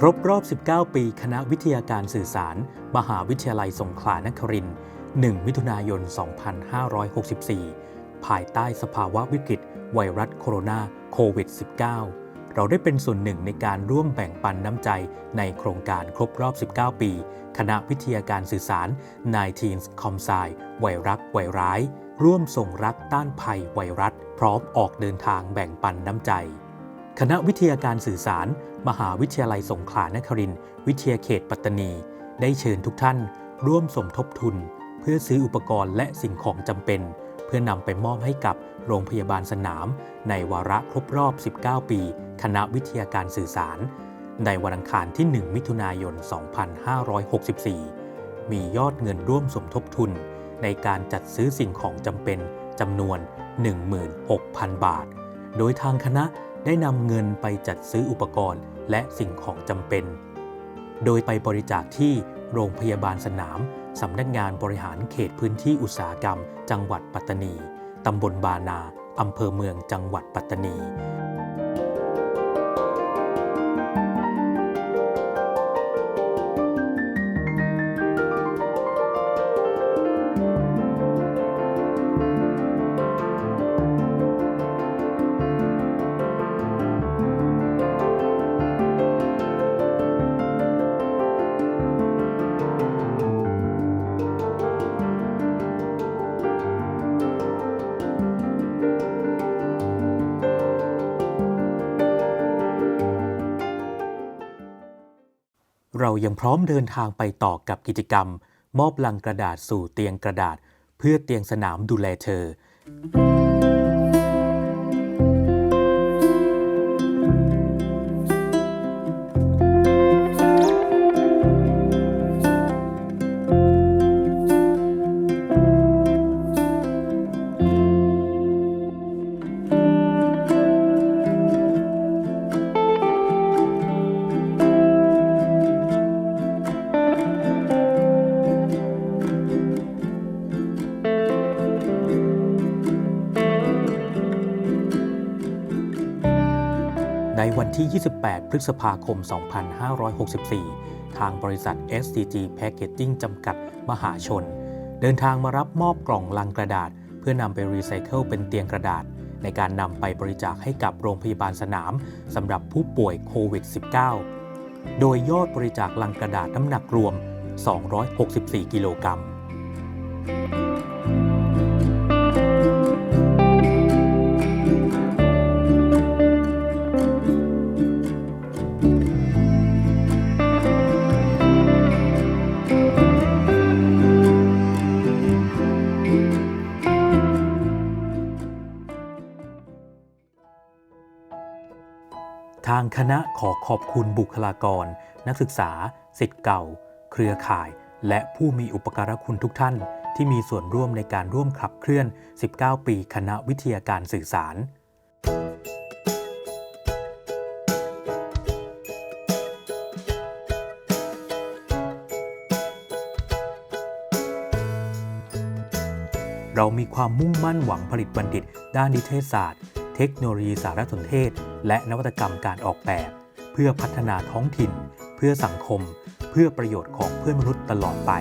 ครบรอบ 19 ปี คณะวิทยาการสื่อสาร มหาวิทยาลัยสงขลานครินทร์1มิถุนายน 2564 ภายใต้สภาวะวิกฤต ไวรัสโคโรนาโควิด -19 เราได้เป็นส่วนหนึ่งในการร่วมแบ่งปันน้ำใจในโครงการครบรอบ 19 ปี คณะวิทยาการสื่อสาร 19 c o m s i ไวรัสไวร้าย ร่วมส่งรักต้านภัยไวรัส พร้อมออกเดินทางแบ่งปันน้ำใจ คณะวิทยาการสื่อสาร มหาวิทยาลัยสงขลานครินทร์วิทยาเขตปัตตานี ได้เชิญทุกท่าน ร่วมสมทบทุน เพื่อซื้ออุปกรณ์และสิ่งของจำเป็น เพื่อนำไปมอบให้กับโรงพยาบาลสนาม ในวาระครบรอบ 19 ปี คณะวิทยาการสื่อสาร ในวันอังคารที่ 1 มิถุนายน 2564 มียอดเงินร่วมสมทบทุน ในการจัดซื้อสิ่งของจำเป็นจำนวน 16,000 บาท โดยทางคณะได้นำเงินไปจัดซื้ออุปกรณ์และสิ่งของจำเป็น โดยไปบริจาคที่โรงพยาบาลสนาม สำนักงานบริหารเขตพื้นที่อุตสาหกรรม จังหวัดปัตตานี ตำบลบานา อำเภอเมืองจังหวัดปัตตานี เรายังพร้อมเดินทางไปต่อกับกิจกรรม มอบลังกระดาษสู่เตียงกระดาษ เพื่อเตียงสนามดูแลเธอ ในวันที่ 28 พฤษภาคม 2564 ทางบริษัท SCG Packaging จำกัดมหาชน เดินทางมารับมอบกล่องลังกระดาษ เพื่อนำไปรีไซเคิลเป็นเตียงกระดาษ ในการนำไปบริจาคให้กับโรงพยาบาลสนามสำหรับผู้ป่วยโควิด -19 โดยยอดบริจาคลังกระดาษน้ำหนักรวม 264 กิโลกรัม ทางคณะขอขอบคุณบุคลากร นักศึกษาสิทธิ์เก่า เครือข่าย และผู้มีอุปการะคุณทุกท่าน ที่มีส่วนร่วมในการร่วมขับเคลื่อน 19 ปีคณะวิทยาการสื่อสารเรามีความมุ่งมั่นหวังผลิตบัณฑิต ด้านนิเทศศาสตร์ เทคโนโลยีสารสนเทศ และนวัตกรรมการออกแบบ เพื่อพัฒนาท้องถิ่น เพื่อสังคม เพื่อประโยชน์ของเพื่อนมนุษย์ตลอดไป